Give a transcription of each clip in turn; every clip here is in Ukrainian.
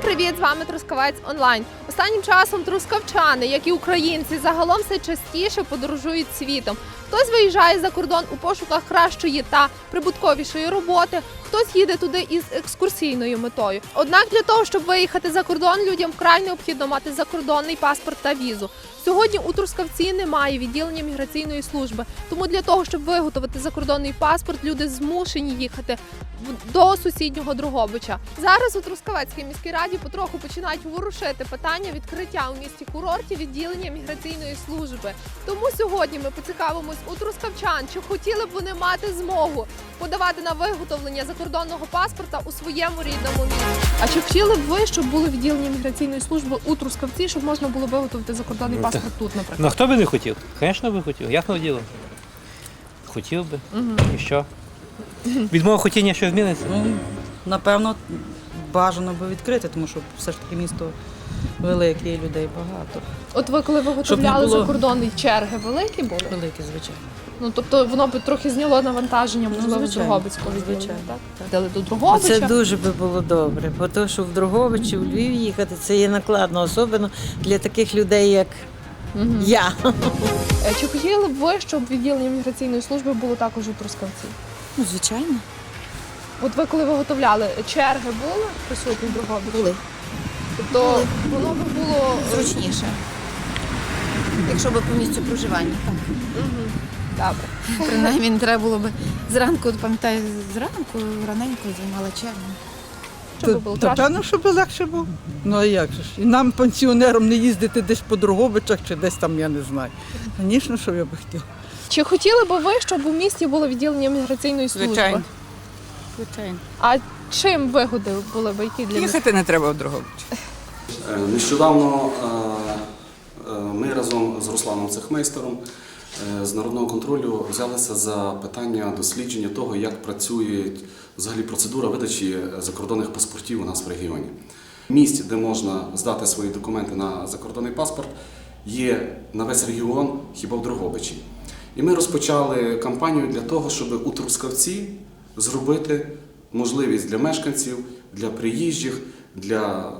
Всім привіт! З вами Трускавець онлайн. Останнім часом трускавчани, як і українці, загалом все частіше подорожують світом. Хтось виїжджає за кордон у пошуках кращої та прибутковішої роботи, хтось їде туди із екскурсійною метою. Однак для того, щоб виїхати за кордон, людям вкрай необхідно мати закордонний паспорт та візу. Сьогодні у Трускавці немає відділення міграційної служби, тому для того, щоб виготовити закордонний паспорт, люди змушені їхати до сусіднього Дрогобича. Зараз у Трускавецькій міській раді потроху починають ворушити питання відкриття у місті курорті відділення міграційної служби. Тому сьогодні ми поцікавимось у трускавчан, чи хотіли б вони мати змогу подавати на виготовлення закордонного паспорта у своєму рідному місті. А чи хотіли б ви, щоб було відділення міграційної служби у Трускавці, щоб можна було виготовити закордонний Ну, паспорт тут, наприклад? Ну хто би не хотів? Звісно би хотів. Як не діло? Хотів би. І що? Від мого хотіння що зміниться? Ну, напевно, бажано би відкрити, тому що все ж таки місто велике і людей багато. От ви коли виготовляли було- закордонний черги, великі були? Велике, звичайно. Ну тобто воно би трохи зняло навантаження, можливо, з звичайно, Дрогобицького звичайно, так? так. Дали до Дрогобича. Це дуже би було добре, бо то, що в Дрогобичі, в Львів їхати, це є накладно, особливо для таких людей, як я. Е, Чи хотіли б ви, щоб відділення міграційної служби було також у Трускавці? Ну, звичайно, От ви коли виготовляли, черги були присутні в Дрогобичі? були То воно би було зручніше. Якщо б по місцю проживання, так. добре. Принаймні не треба було б зранку, пам'ятаю, зранку раненько займала чергу. Щоб було Та краще. певно, щоб легше було. Ну а як же ж? І нам, пенсіонерам, не їздити десь по Дрогобичах чи десь там, я не знаю. Звісно, що я би хотіла. Чи хотіли би ви, щоб у місті було відділення міграційної служби? Звичайно. Звичайно. А чим вигоди були б які для міста? Їхати не треба в Дрогобич. Е, Нещодавно е, е, ми разом з Русланом Цехмейстером з народного контролю взялися за питання дослідження того, як працює взагалі процедура видачі закордонних паспортів у нас в регіоні. Місць, де можна здати свої документи на закордонний паспорт, є на весь регіон хіба в Дрогобичі. І ми розпочали кампанію для того, щоб у Трускавці зробити можливість для мешканців, для приїжджих, для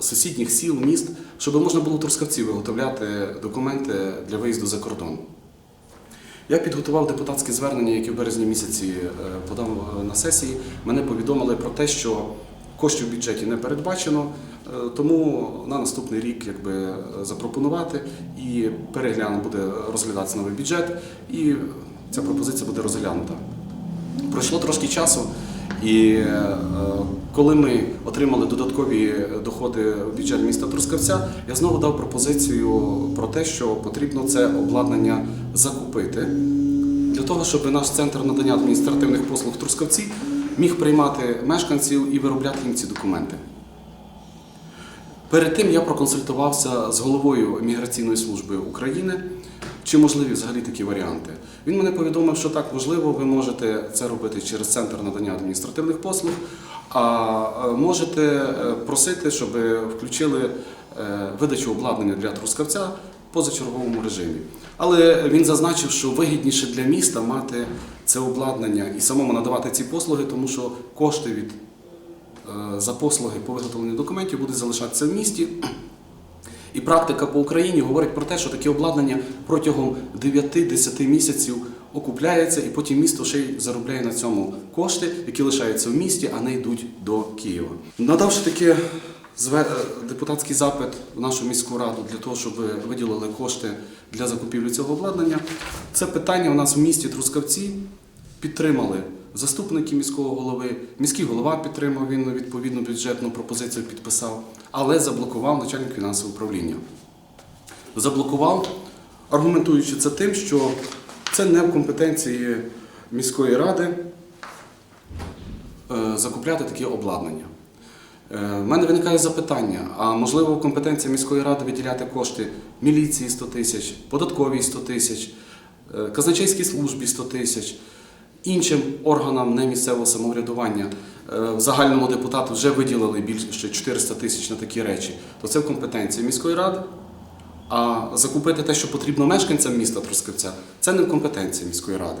сусідніх сіл, міст, щоб можна було Трускавці виготовляти документи для виїзду за кордон. Я підготував депутатське звернення, яке в березні місяці е, подав е, на сесії. Мене повідомили про те, що коштів в бюджеті не передбачено, е, тому на наступний рік якби, запропонувати і перегляну буде розглядатися новий бюджет, і ця пропозиція буде розглянута. Пройшло трошки часу, і е, коли ми отримали додаткові доходи в бюджет міста Трускавця, я знову дав пропозицію про те, що потрібно це обладнання закупити для того, щоб наш центр надання адміністративних послуг Трускавці міг приймати мешканців і виробляти їм ці документи. Перед тим я проконсультувався з головою міграційної служби України, чи можливі взагалі такі варіанти. Він мене повідомив, що так можливо, ви можете це робити через центр надання адміністративних послуг, а е, можете е, просити, щоб включили е, видачу обладнання для трускавця в позачерговому режимі. Але він зазначив, що вигідніше для міста мати це обладнання і самому надавати ці послуги, тому що кошти від за послуги по виготовленню документів будуть залишатися в місті. І практика по Україні говорить про те, що таке обладнання протягом 9-10 місяців окупляється, і потім місто ще й заробляє на цьому кошти, які лишаються в місті, а не йдуть до Києва. Надавши таке депутатський запит в нашу міську раду для того, щоб виділили кошти для закупівлі цього обладнання, це питання у нас в місті Трускавці підтримали заступники міського голови, міський голова підтримав, він відповідну бюджетну пропозицію підписав, але заблокував начальник фінансового управління. Заблокував, аргументуючи це тим, що це не в компетенції міської ради е, закупляти таке обладнання. Е, В мене виникає запитання: а можливо в компетенції міської ради виділяти кошти міліції 100 тисяч, податковій 100 тисяч, е, казначейській службі 100 тисяч, іншим органам немісцевого самоврядування е, в загальному депутату вже виділили більше 400 тисяч на такі речі, то це в компетенції міської ради. А закупити те, що потрібно мешканцям міста Трускавця, це не в компетенції міської ради.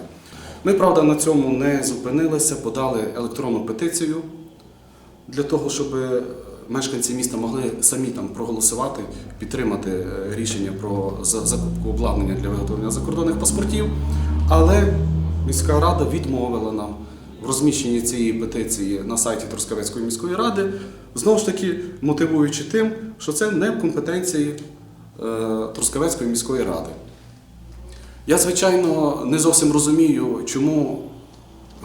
Ми, правда, на цьому не зупинилися, подали електронну петицію для того, щоб мешканці міста могли самі там проголосувати, підтримати е, рішення про закупку обладнання для виготовлення закордонних паспортів. Але міська рада відмовила нам в розміщенні цієї петиції на сайті Трускавецької міської ради, знову ж таки мотивуючи тим, що це не в компетенції е, Трускавецької міської ради. Я, звичайно, не зовсім розумію, чому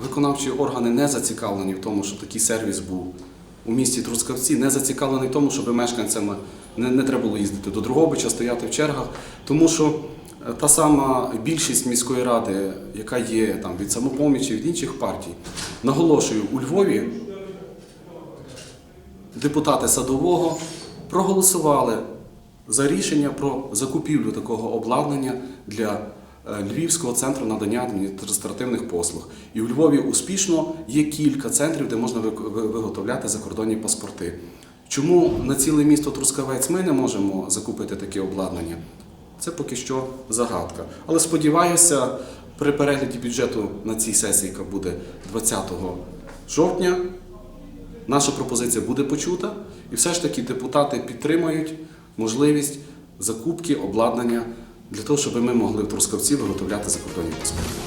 виконавчі органи не зацікавлені в тому, щоб такий сервіс був у місті Трускавці, не зацікавлені в тому, щоб мешканцям не, не треба було їздити до Другобича, стояти в чергах, тому що та сама більшість міської ради, яка є там від самопомічі, від інших партій, наголошую, у Львові депутати садового проголосували за рішення про закупівлю такого обладнання для е, Львівського центру надання адміністративних послуг. І у Львові успішно є кілька центрів, де можна виготовляти закордонні паспорти. Чому на ціле місто Трускавець ми не можемо закупити таке обладнання? Це поки що загадка. Але сподіваюся, при перегляді бюджету на цій сесії, яка буде 20 жовтня, наша пропозиція буде почута, і все ж таки депутати підтримають можливість закупки обладнання для того, щоб ми могли в Трускавці виготовляти закордонні паспорти.